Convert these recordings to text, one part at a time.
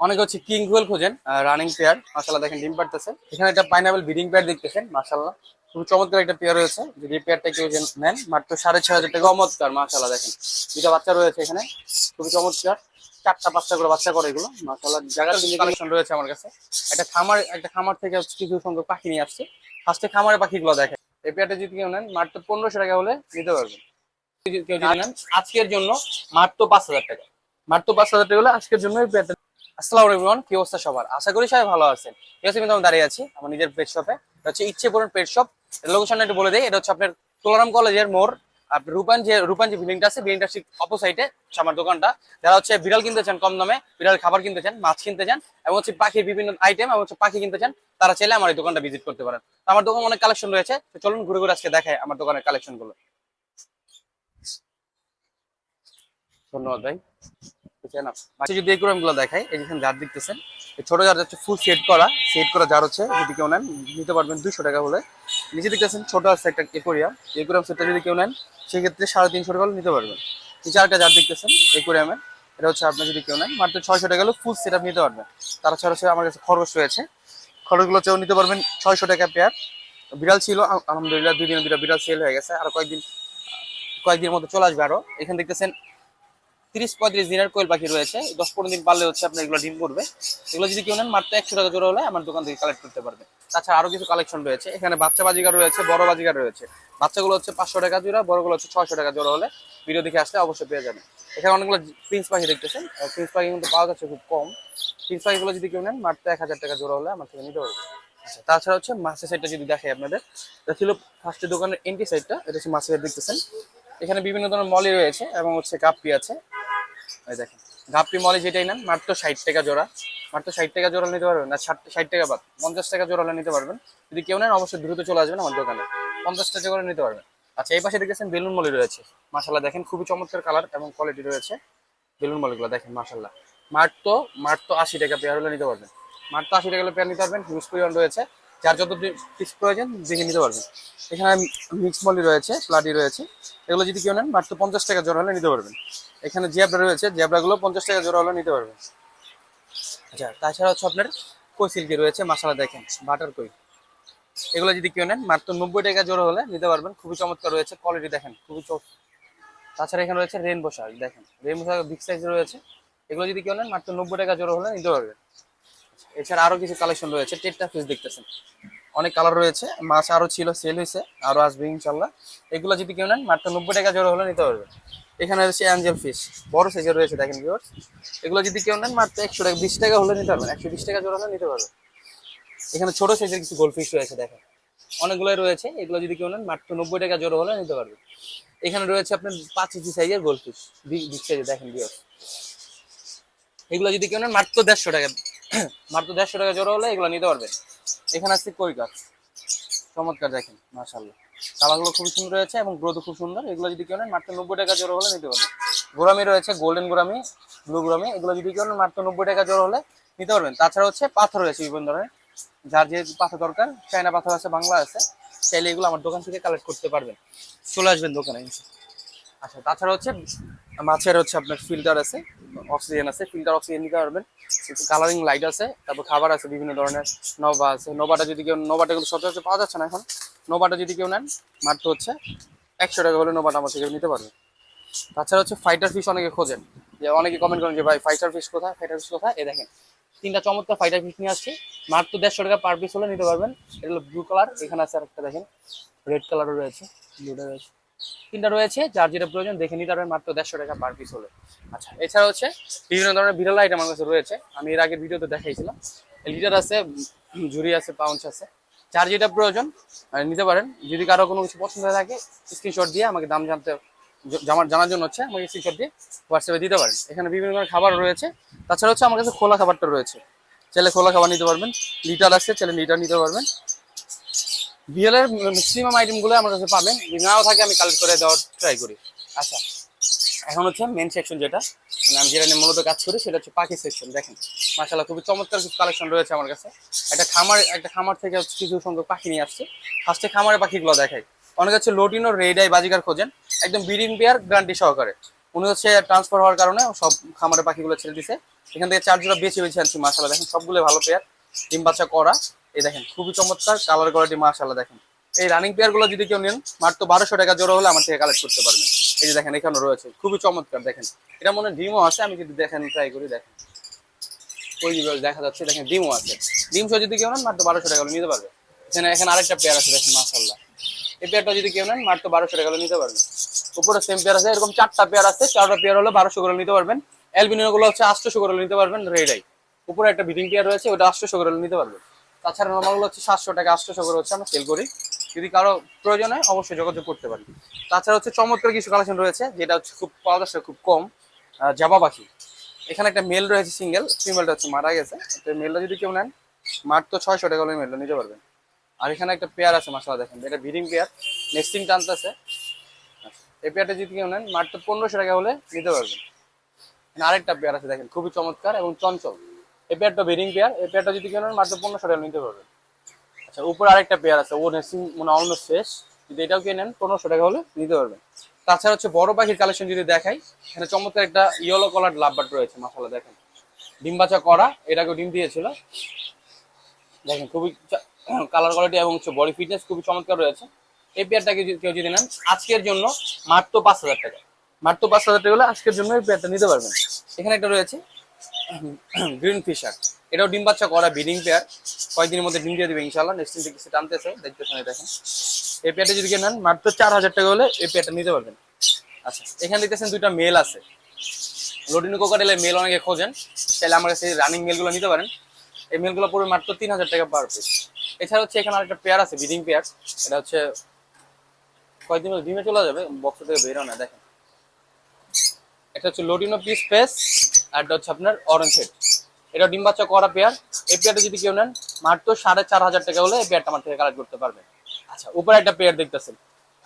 অনেকে হচ্ছে king quail খোঁজেন রানিং পেয়ার মাসাল্লাহ দেখেন ডিম পারতেছে এখানে একটা পাইনাপেল ব্রিডিং পেয়ার দেখতেছেন মাসাল্লাহ খুব চমৎকার একটা পেয়ার রয়েছে যদি এই পেয়ারটা কেউ নেন মাত্র সাড়ে ছয় হাজার টাকা চমৎকার মাসাল্লাহ দেখেন। দুটা বাচ্চা রয়েছে এখানে খুবই চমৎকার। চারটা পাঁচটা করে বাচ্চা করে এগুলো মাসাল্লাহ জায়গার কালেকশন রয়েছে আমার কাছে। একটা খামার একটা খামার থেকে কিছু সংখ্যক পাখি নিয়ে আসছে। ফার্স্টে খামারের পাখিগুলো দেখেন। এই পেয়ারটা যদি কেউ নেন মাত্র পনেরোশো টাকা হলে নিতে পারবেন। কেউ যদি নেন আজকের জন্য মাত্র পাঁচ হাজার টাকা। মাত্র পাঁচ হাজার টাকা হলে আজকের জন্য এই পেয়ারটা আসসালামু আলাইকুম কি অবস্থা সবার? আশা করি সবাই ভালো আছেন। এই আমি দাঁড়িয়ে আছি আমার নিজের পেট শপে এটা হচ্ছে ইচ্ছে পূরণ পেট শপ লোকেশনটা একটু বলে দেই, এটা হচ্ছে আপনার তোলারাম কলেজের মোড়। আপনার রূপান যে রূপান যে বিল্ডিংটা আছে বিল্ডিংটা ঠিক অপোসাইটে আমার দোকানটা। যারা হচ্ছে বিড়াল কিনতে চান কম দামে, বিড়াল খাবার কিনতে চান, মাছ কিনতে চান, এবং হচ্ছে পাখির বিভিন্ন আইটেম এবং হচ্ছে পাখি কিনতে চান, তারা চাইলে আমার এই দোকানটা ভিজিট করতে পারেন। আমার দোকানে অনেক কালেকশন রয়েছে চলুন ঘুরে ঘুরে আজকে দেখায় আমার দোকানের কালেকশনগুলো। ধন্যবাদ ভাই। যদি এগুলো গুলো দেখাই জার দেখতেছেন ছোট জার হচ্ছে ফুল সেট করা সেট করা জার হচ্ছে, যদি কেউ নেন, নিতে পারবেন দুইশো টাকা হলে। নিচে দেখতেছেন ছোট আছে একটা একুরিয়াম একুরিয়াম সেটটা যদি কেউ নেন, সেক্ষেত্রে সাড়ে তিনশো টাকা নিতে পারবেন। নিচে আরেকটা জার দেখতেছেন একুরিয়ামের এটা হচ্ছে আপনি যদি কেউ নেন, মাত্র ছয়শো টাকা হলে ফুল সেট নিতে পারবেন। তারা ছাড়া আমার কাছে খরচ রয়েছে। খরচগুলো চেয়েও নিতে পারবেন ছয়শো টাকা পেয়ার বিড়াল ছিল, আলহামদুলিল্লাহ দুই দিন বিড়াল সেল হয়ে গেছে। আর কয়েকদিন, কয়েকদিনের মধ্যে চলে আসবে আরও। এখানে দেখতেছেন তিরিশ পঁয়ত্রিশ দিনের কোয়েল পাখি রয়েছে। দশ পনেরো দিন পারলে হচ্ছে আপনার এগুলো ডিম করবে এগুলো যদি কেউ নেন, মাত্র একশো টাকা জোড়া হলে আমার দোকান থেকে কালেক্ট করতে পারবে। তাছাড়া আরও কিছু কালেকশন রয়েছে। এখানে বাচ্চা বাজিকার রয়েছে, বড় বাজিকার রয়েছে। বাচ্চাগুলো হচ্ছে পাঁচশো টাকা জোড়া, বড়গুলো হচ্ছে ছয়শো টাকা জোড়া হলে ভিডিও দেখে আসলে অবশ্যই পেয়ে যাবেন। এখানে অনেকগুলো প্রিন্স পাখি দেখতেছেন। প্রিন্স পাখি কিন্তু পাওয়া যাচ্ছে খুব কম। প্রিন্স পাখিগুলো যদি কেউ নেন, মাত্র এক হাজার টাকা জোড়া হলে আমার থেকে নিতে পারবে। আচ্ছা তাছাড়া হচ্ছে মাছের সাইডটা যদি দেখাই আপনাদের, এটা ছিল ফার্স্টের দোকানের এন্টি সাইডটা এটা হচ্ছে মাছের side দেখতেছেন। এখানে বিভিন্ন ধরনের মলি রয়েছে এবং হচ্ছে কাপ্পি আছে। এই দেখেন মলে যেটাই নেন, মাত্র ষাট টাকা জোড়া। মাত্র ষাট টাকা জোড়া নিতে পারবেন, না, ষাট টাকা বাদ, পঞ্চাশ টাকা জোড়া নিতে পারবেন। যদি কেউ নেন, অবশ্যই দ্রুত চলে আসবেন আমার দোকানে। পঞ্চাশ টাকা করে নিতে পারবেন। আচ্ছা এই পাশে দেখেছেন বেলুন মলি রয়েছে। মাসাল্লাহ দেখেন খুবই চমৎকার কালার এবং কোয়ালিটি রয়েছে বেলুন মলিগুলো, দেখেন মাসাল্লাহ মাত্র মাত্র আশি টাকা পেয়ার হলে নিতে পারবেন। মাত্র আশি টাকা হলে পেয়ার নিতে পারবেন হিউজ পরিমাণ রয়েছে। যার যত পিস প্রয়োজন, দেখে নিতে পারবেন। এখানে মিক্স মলি রয়েছে প্লাটি রয়েছে। এগুলো যদি কেউ নেন, মাত্র পঞ্চাশ টাকা জোড়া হলে নিতে পারবেন। এখানে জ্যাবরা রয়েছে, জ্যাবরাগুলো পঞ্চাশ টাকা জোড়া হলে নিতে পারবেন। আচ্ছা তাছাড়া হচ্ছে আপনার কই সিল্কি রয়েছে মশলা দেখেন, বাটার কই। এগুলো যদি কেউ নেন, মাত্র নব্বই টাকা জোড়া হলে নিতে পারবেন। খুবই চমৎকার রয়েছে কোয়ালিটি দেখেন, খুবই চোখ তাছাড়া এখানে রয়েছে রেনবো শাক, দেখেন রেনবো শাক বিগ সাইজ রয়েছে। এগুলো যদি কেউ নেন, মাত্র নব্বই টাকা জোড়া হলে নিতে পারবেন। এছাড়া আরও কিছু কালেকশন রয়েছে টেটটা ফিস দেখতেছেন। অনেক কালার রয়েছে। মাছ আরও ছিল সেল হয়েছে, আরও আসবে ইনশাল্লাহ। এগুলো যদি কেউ নেন, মাত্র নব্বই টাকা জোড়া হলে নিতে পারবে। এখানে রয়েছে অ্যাঞ্জেল ফিশ বড় সাইজের রয়েছে, দেখেন ভিউয়ার্স এগুলো যদি কেউ নেন, মাত্র একশো টাকা, বিশ টাকা হলে নিতে পারবেন। একশো বিশ টাকা জোড়া হলে নিতে পারবেন। এখানে ছোট সাইজের কিছু গোল্ড ফিশ রয়েছে, দেখেন। অনেকগুলোই রয়েছে। এগুলো যদি কেউ নেন, মাত্র নব্বই টাকা জোড়া হলে নিতে পারবে এখানে রয়েছে আপনার পাঁচ ইঞ্চি সাইজের গোল্ড ফিশ বিগ সাইজের দেখেন ভিউয়ার্স এগুলো যদি কেউ নেন, মাত্র দেড়শো টাকা, মাত্র দেড়শো টাকা জোড়া হলে এগুলো নিতে পারবে এখানে আছে কই গাছ? চমৎকার, দেখেন মাশাল্লাহ কালারগুলো খুব সুন্দর রয়েছে এবং গ্রোথ খুব সুন্দর। এগুলো যদি কেউ নেন, মাত্র নব্বই টাকা জোড়া হলে নিতে পারবেন। গোরামি রয়েছে গোল্ডেন গোরামি ব্লু গোরামি এগুলো যদি কেউ নেন, মাত্র নব্বই টাকা জোড়া হলে নিতে পারবেন। তাছাড়া হচ্ছে পাথর রয়েছে বিভিন্ন ধরনের। যার যে পাথর দরকার, চায়না পাথর আছে, বাংলা আছে, চাইলে এগুলো আমার দোকান থেকে কালেক্ট করতে পারবেন। চলে আসবেন দোকানে আচ্ছা তাছাড়া হচ্ছে মাছের হচ্ছে আপনার ফিল্টার আছে অক্সিজেন আছে ফিল্টার অক্সিজেন নিতে পারবেন। কালারিং লাইট আছে, তারপর খাবার আছে, বিভিন্ন ধরনের নবা আছে। নবাটা যদি কেউ নবাটা কিন্তু সচরাচর পাওয়া যাচ্ছে না এখন। নবাটা যদি কেউ নেন, মাত্র হচ্ছে একশো টাকা হলে নবাটা আমার থেকে নিতে পারবে। তাছাড়া হচ্ছে ফাইটার ফিশ অনেকে খোঁজেন। যে অনেকে কমেন্ট করেন যে, ভাই ফাইটার ফিশ কোথায়? ফাইটার ফিশ কোথায়? এ দেখেন, তিনটা চমৎকার ফাইটার ফিশ নিয়ে আসছি। মাত্র দেড়শো টাকা পার পিস হলে নিতে পারবেন। এটা হলো ব্লু কালার এখানে আছে আরেকটা দেখেন রেড কালারও রয়েছে ব্লুটা রয়েছে। তিনটা রয়েছে, যার যেটা প্রয়োজন দেখে নিতে পারবেন মাত্র দেড়শো টাকা পার পিস হলে। আচ্ছা এছাড়া হচ্ছে বিভিন্ন ধরনের বিড়াল আইটেম আমার কাছে রয়েছে। আমি এর আগের ভিডিওতে দেখাইছিলাম। লিটার আছে ঝুড়ি আছে পাউঞ্চ আছে। যার যেটা প্রয়োজন নিতে পারেন। যদি কারও কোনো কিছু পছন্দ থাকে স্ক্রিনশট দিয়ে আমাকে দাম জানতে জামার জানার জন্য হচ্ছে আমাকে স্ক্রিনশট দিয়ে হোয়াটসঅ্যাপে দিতে পারেন। এখানে বিভিন্ন ধরনের খাবার রয়েছে। তাছাড়া হচ্ছে আমার কাছে খোলা খাবারটা রয়েছে। চাইলে খোলা খাবার নিতে পারবেন। লিটার আছে, চাইলে লিটার নিতে পারবেন। বিএলের ম্যাক্সিমাম আইটেমগুলো আমার কাছে পাবেন। নাও থাকে আমি কালেক্ট করে দেওয়ার ট্রাই করি। আচ্ছা এখন হচ্ছে মেন সেকশন যেটা। মানে আমি যেটা নিয়ে মূলত কাজ করি সেটা হচ্ছে পাখি সেকশন দেখেন। মাসাল্লাহ খুবই চমৎকার কিছু কালেকশন রয়েছে আমার কাছে। একটা খামার একটা খামার থেকে কিছু সংখ্যক পাখি নিয়ে আসছে। ফার্স্টে খামারে পাখিগুলো দেখাই। অনেক হচ্ছে লোটিনো রেড আই বাজিকার খোঁজেন। একদম বিডিং পেয়ার গ্যারান্টি সহকারে। উনি হচ্ছে ট্রান্সফার হওয়ার কারণে সব খামারে পাখিগুলো ছেড়ে দিছে। এখান থেকে চার জোড়া বেছে বেছে আনছি মাসাল্লাহ দেখেন সবগুলো ভালো পেয়ার ডিম বাচ্চা করা। এই দেখেন, খুবই চমৎকার কালার কোয়ালিটি মাসাল্লাহ দেখেন। এই রানিং পেয়ারগুলো যদি কেউ নেন, মাত্র বারোশো টাকা জোড়া হলে আমার থেকে কালেক্ট করতে পারবেন। এই যে দেখেন এখানে রয়েছে, খুবই চমৎকার দেখেন। এটা মনে ডিমও আছে, আমি যদি দেখেন ট্রাই করি, দেখেন। ওই দেখা যাচ্ছে, দেখেন, ডিমও আছে। ডিম সহ যদি কেউ নেন, মাত্র বারোশো টাকা নিতে পারবে। এখানে এখানে আরেকটা পেয়ার আছে, দেখেন মাসাল্লাহ এই পেয়ারটা যদি কেউ নেন, মাত্র বারোশো টাকা নিতে পারবেন। উপরে সেম পেয়ার আছে, এরকম চারটা পেয়ার আছে, চারটা পেয়ার হলে বারোশো করে নিতে পারবেন। অ্যালবিনো গুলো হচ্ছে আটশোশো করে নিতে পারবেন রেডাই উপরে একটা বিডিং পেয়ার রয়েছে, ওটা আটশোশো করে নিতে পারবেন। তাছাড়া নর্মালগুলো হচ্ছে সাতশো টাকা, আটশোশো করে হচ্ছে আমরা সেল করি। যদি কারও প্রয়োজন হয় অবশ্যই যোগাযোগ করতে পারি তাছাড়া হচ্ছে চমৎকার কিছু কালেকশন রয়েছে, যেটা হচ্ছে খুব পাওয়া যাচ্ছে খুব কম জাবা পাখি। এখানে একটা মেল রয়েছে সিঙ্গেল ফিমেলটা হচ্ছে মারা গেছে। মেলটা যদি কেউ নেন মার তো ছয়শো টাকা হলে মেলটা নিতে পারবেন। আর এখানে একটা পেয়ার আছে মাসালা দেখেন, এটা ভিডিং পেয়ার নেক্সটিং টানতেছে। এই পেয়ারটা যদি কেউ নেন মার তো পনেরোশো টাকা হলে নিতে পারবেন। আরেকটা পেয়ার আছে, দেখেন, খুবই চমৎকার এবং চঞ্চল। এই পেয়ারটা ব্রিডিং পেয়ার, এই পেয়ারটা যদি কেউ নেন মাত্র পনেরোশো টাকা নিতে পারবেন আচ্ছা উপরে আরেকটা পেয়ার আছে, ও নেসিং মানে অলমোস্ট শেষ। যদি এটাও কিনে নেন, পনেরোশো টাকা হলে নিতে পারবেন তাছাড়া হচ্ছে বড় পাখির কালেকশন যদি দেখাই, এখানে চমৎকার একটা ইয়েলো কালার লাভবাট রয়েছে মাসালা দেখেন। ডিম বাচ্চা করা এটাকেও ডিম দিয়েছিল। দেখেন, খুবই কালার কোয়ালিটি এবং হচ্ছে বডি ফিটনেস খুবই চমৎকার রয়েছে। এই পেয়ারটাকে কেউ যদি নেন, আজকের জন্য মাত্র পাঁচ হাজার টাকা। মাত্র পাঁচ হাজার টাকা হলে আজকের জন্য এই পেয়ারটা নিতে পারবেন। এখানে একটা রয়েছে গ্রিন ফিশার এটাও ডিম বাচ্চা করা ব্রিডিং পেয়ার কয়েকদিনের মধ্যে ডিম দিয়ে দেবে ইনশাল্লাহ নেক্সট দিন কিছু টানতেছে দেখতেছেন শুনে দেখেন। এই পেয়ারটা যদি কেউ নেন, মাত্র চার হাজার টাকা হলে এই পেয়ারটা নিতে পারবেন। আচ্ছা এখানে দেখতেছেন দুইটা মেল আছে। লোডিনো কোকাটেলের মেল অনেকে খোঁজেন। তাহলে আমার কাছে রানিং মেলগুলো নিতে পারেন। এই মেলগুলো পড়বে মাত্র তিন হাজার টাকা পার পিস এছাড়া হচ্ছে এখানে আরেকটা পেয়ার আছে ব্রিডিং পেয়ার এটা হচ্ছে কয়েকদিন ডিমে চলে যাবে বক্স থেকে বেরো না, দেখেন। এটা হচ্ছে লোডিনো পিস পেস। আর হচ্ছে আপনার অরেঞ্জ হেড এটা ডিম করা পেয়ার এই পেয়ারটা যদি কেউ নেন, মাত্র সাড়ে চার হাজার টাকা হলে এই পেয়ারটা আমার থেকে কালেক্ট করতে পারবেন। আচ্ছা উপরে একটা পেয়ার দেখতেছেন।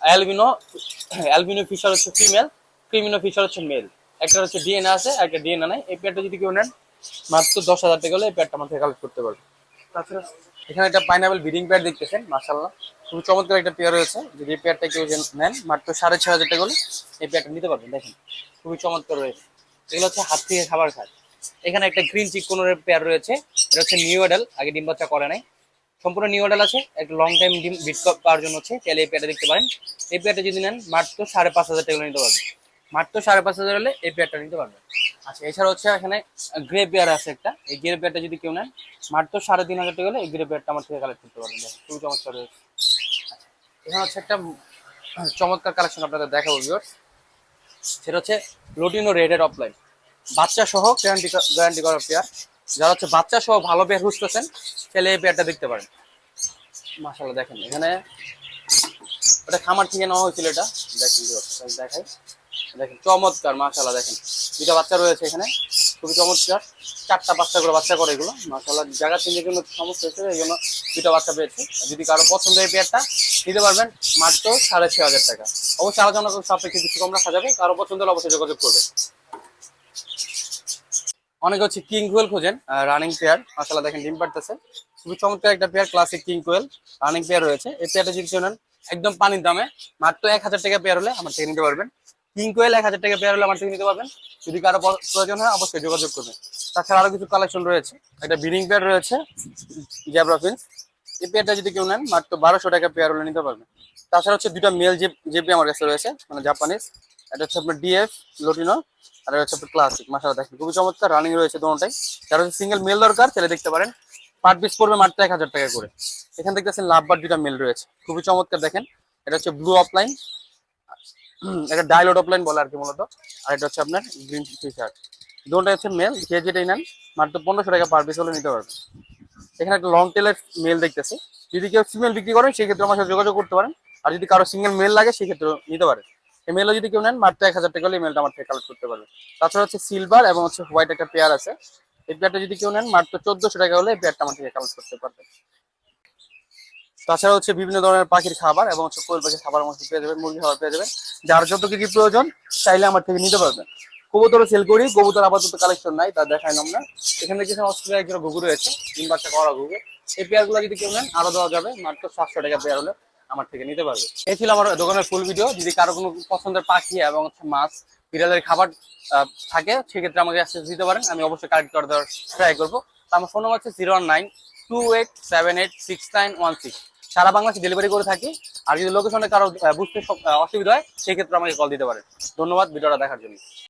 অ্যালবিনো অ্যালবিনো ফিশার হচ্ছে ফিমেল ক্রিমিনো ফিশার হচ্ছে মেল একটা হচ্ছে ডিএনএ আছে একটা ডিএনএ নাই। এই পেয়ারটা যদি কেউ নেন, মাত্র দশ হাজার টাকা হলে এই পেয়ারটা আমার থেকে কালেক্ট করতে পারবে তাছাড়া এখানে একটা পাইনাপেল ব্রিডিং পেয়ার দেখতেছেন মার্শাল্লাহ খুবই চমৎকার একটা পেয়ার রয়েছে। যদি এই পেয়ারটা কেউ নেন, মাত্র সাড়ে ছয় হাজার টাকা হলে এই পেয়ারটা নিতে পারবেন, দেখেন। খুবই চমৎকার রয়েছে এগুলো হচ্ছে হাত থেকে খাবার খায়। এখানে একটা গ্রিন চিকনের পেয়ার রয়েছে। এটা হচ্ছে নিউ এডাল আগে ডিম বাচ্চা করে নাই। সম্পূর্ণ নিউ এডাল আছে একটা লং টাইম ডিম বিট পাওয়ার জন্য হচ্ছে চাইলে এই পেয়ারটা দেখতে পারেন। এই পেয়ারটা যদি নেন মাত্র সাড়ে পাঁচ হাজার টাকা নিতে পারবেন। মাত্র সাড়ে পাঁচ হাজার হলে এই পেয়ারটা নিতে পারবেন। আচ্ছা এছাড়া হচ্ছে এখানে গ্রে পেয়ার আছে একটা। এই গ্রে পেয়ারটা যদি কেউ নেন মাত্র সাড়ে তিন হাজার টাকা হলে এই গ্রে পেয়ারটা আমার থেকে কালেক্ট করতে পারবেন। খুবই চমৎকার রয়েছে। আচ্ছা, এখানে হচ্ছে একটা চমৎকার কালেকশন আপনাদের দেখাবো ভিউয়ার্স সেটা হচ্ছে লোটিনো রেডের অফলাইন বাচ্চা সহ গ্যারান্টি গ্যারান্টি করা পেয়ার যারা হচ্ছে বাচ্চা সহ ভালো পেয়ার খুঁজতেছেন, তাহলে এই পেয়ারটা দেখতে পারেন। মাসাল্লাহ দেখেন, এখানে ওটা খামার থেকে নেওয়া হয়েছিল এটা। দেখেন দেখাই। দেখেন, চমৎকার মাসাল্লাহ দেখেন। দুটা বাচ্চা রয়েছে এখানে। খুবই চমৎকার। চারটা বাচ্চা করে বাচ্চা করে এগুলো। মাসাল্লাহ জায়গা চেঞ্জের জন্য সমস্যা হয়েছে, এই জন্য দুটা বাচ্চা পেয়েছে। যদি কারও পছন্দ এই পেয়ারটা নিতে পারবেন, মাত্র সাড়ে ছয় হাজার টাকা। অবশ্যই আলোচনা সাপেক্ষে কিছু কম রাখা যাবে। কারও পছন্দ হলে অবশ্যই যোগাযোগ করবে অনেকে হচ্ছে কিং কোয়েল খোঁজেন রানিং পেয়ার। মাসাল্লাহ দেখেন ডিম পারতেছে খুবই চমৎকার একটা পেয়ার, ক্লাসিক কিং কোয়েল রানিং পেয়ার রয়েছে। এই পেয়ারটা যদি নেন, একদম পানির দামে, মাত্র এক হাজার টাকা পেয়ার হলে আমার থেকে নিতে পারবেন। কিং কোয়েল এক হাজার টাকা পেয়ার হলে আমার থেকে নিতে পারবেন। যদি কারও প্রয়োজন হয়, অবশ্যই যোগাযোগ করবেন। তাছাড়া আরও কিছু কালেকশন রয়েছে। একটা বিডিং পেয়ার রয়েছে জ্যাব্রাফিন্স এই পেয়ারটা যদি কেউ নেন, মাত্র বারোশো টাকা পেয়ার হলে নিতে পারবেন। তাছাড়া হচ্ছে দুটা মেল জেপি আমার কাছে রয়েছে মানে জাপানিজ এটা হচ্ছে আপনার ডিএফ লোটিনো আর এটা হচ্ছে আপনার ক্লাসিক মাসালা দেখেন, খুবই চমৎকার রানিং রয়েছে দোনোটাই। যারা হচ্ছে সিঙ্গেল মেল দরকার, তাহলে দেখতে পারেন পার পিস পড়বে মাত্র এক হাজার টাকা করে। এখান থেকে দেখতেছেন লাভবার দুটা মেল রয়েছে। খুবই চমৎকার, দেখেন। এটা হচ্ছে ব্লু অফলাইন এটা ডায়লট অফলাইন বলে আর কি মূলত। আর এটা হচ্ছে আপনার গ্রিন টি শার্ট দুটোটা হচ্ছে মেল যে যেটাই নেন, মাত্র পনেরোশো টাকা পার পিস হলে নিতে পারবেন। এখানে একটা লং টেলের মেল দেখতেছি। যদি কেউ ফিমেল বিক্রি করেন, সেক্ষেত্রে আমার সাথে যোগাযোগ করতে পারেন। আর যদি কারও সিঙ্গেল মেল লাগে, সেক্ষেত্রে নিতে পারেন। এই মেলও যদি কেউ নেন, মাত্র এক হাজার টাকা হলে মেলটা আমার থেকে কালেক্ট করতে পারবেন। তাছাড়া হচ্ছে সিলভার এবং হচ্ছে হোয়াইট একটা পেয়ার আছে। এই পেয়ারটা যদি কেউ নেন, মাত্র চোদ্দশো টাকা হলে এই পেয়ারটা আমার থেকে কালেক্ট করতে পারবেন। তাছাড়া হচ্ছে বিভিন্ন ধরনের পাখির খাবার এবং হচ্ছে কোয়েল পাখির খাবার মধ্যে পেয়ে যাবেন মুরগি খাবার পেয়ে যাবেন। যার যত কি কি প্রয়োজন, চাইলে আমার থেকে নিতে পারবেন। কবুতর সেল করি, কবুতর আপাতত কালেকশন নাই, তা দেখাইলাম না। এখানে কিছু অস্ট্রেলিয়া একজন ঘুঘু রয়েছে তিন বাচ্চা করা ঘুঘু। এই পেয়ারগুলো যদি কেউ নেন, আরও দেওয়া যাবে, মাত্র সাতশো টাকা পেয়ার হলে আমার থেকে নিতে পারবে। এই ছিল আমার দোকানের ফুল ভিডিও যদি কারও কোনো পছন্দের পাখি এবং হচ্ছে মাছ, বিড়ালের খাবার থাকে, সেক্ষেত্রে আমাকে অ্যাক্সেস দিতে পারেন। আমি অবশ্যই কালেক্ট করে দেওয়ার ট্রাই করব আমার ফোন নম্বর হচ্ছে zero one nine two eight seven eight six nine one six সারা বাংলাদেশে ডেলিভারি করে থাকি। আর যদি লোকেশনে কারও বুঝতে অসুবিধা হয় সেক্ষেত্রে আমাকে কল দিতে পারে ধন্যবাদ ভিডিওটা দেখার জন্য।